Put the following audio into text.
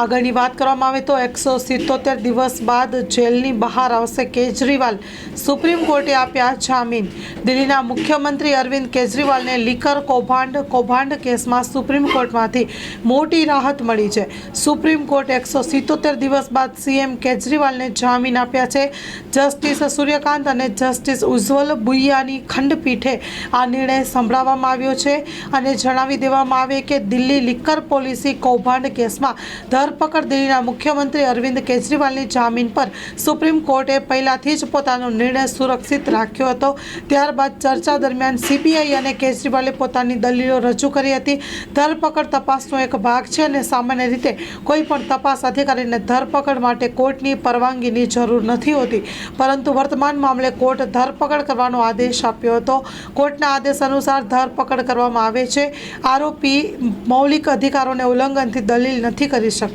આગળની વાત કરવામાં આવે તો એકસો સિત્તોતેર દિવસ બાદ જેલની બહાર આવશે કેજરીવાલ. સુપ્રીમ કોર્ટે આપ્યા જામીન. દિલ્હીના મુખ્યમંત્રી અરવિંદ કેજરીવાલને લીકર કૌભાંડ કૌભાંડ કેસમાં સુપ્રીમ કોર્ટમાંથી મોટી રાહત મળી છે. સુપ્રીમ કોર્ટ એકસો સિત્તોતેર દિવસ બાદ સીએમ કેજરીવાલને જામીન આપ્યા છે. જસ્ટિસ સૂર્યકાંત અને જસ્ટિસ ઉજ્જવલ બુઇયાની ખંડપીઠે આ નિર્ણય સંભળાવવામાં આવ્યો છે અને જણાવી દેવામાં આવે કે દિલ્હી લિકર પોલિસી કૌભાંડ કેસમાં ધરપકડ દિલ્હીના મુખ્યમંત્રી અરવિંદ કેજરીવાલની જામીન પર સુપ્રીમ કોર્ટે પહેલાથી જ પોતાનો નિર્ણય સુરક્ષિત રાખ્યો હતો. ત્યારબાદ ચર્ચા દરમિયાન સીબીઆઈ અને કેજરીવાલે પોતાની દલીલો રજૂ કરી હતી. ધરપકડ તપાસનો એક ભાગ છે અને સામાન્ય રીતે કોઈ પણ તપાસ અધિકારીને ધરપકડ માટે કોર્ટની પરવાનગીની જરૂર નથી હોતી. પરંતુ વર્તમાન મામલે કોર્ટ ધરપકડ કરવાનો આદેશ આપ્યો હતો. કોર્ટના આદેશ અનુસાર ધરપકડ કરવામાં આવે છે. આરોપી મૌલિક અધિકારોને ઉલ્લંઘનથી દલીલ નથી કરી શકતો.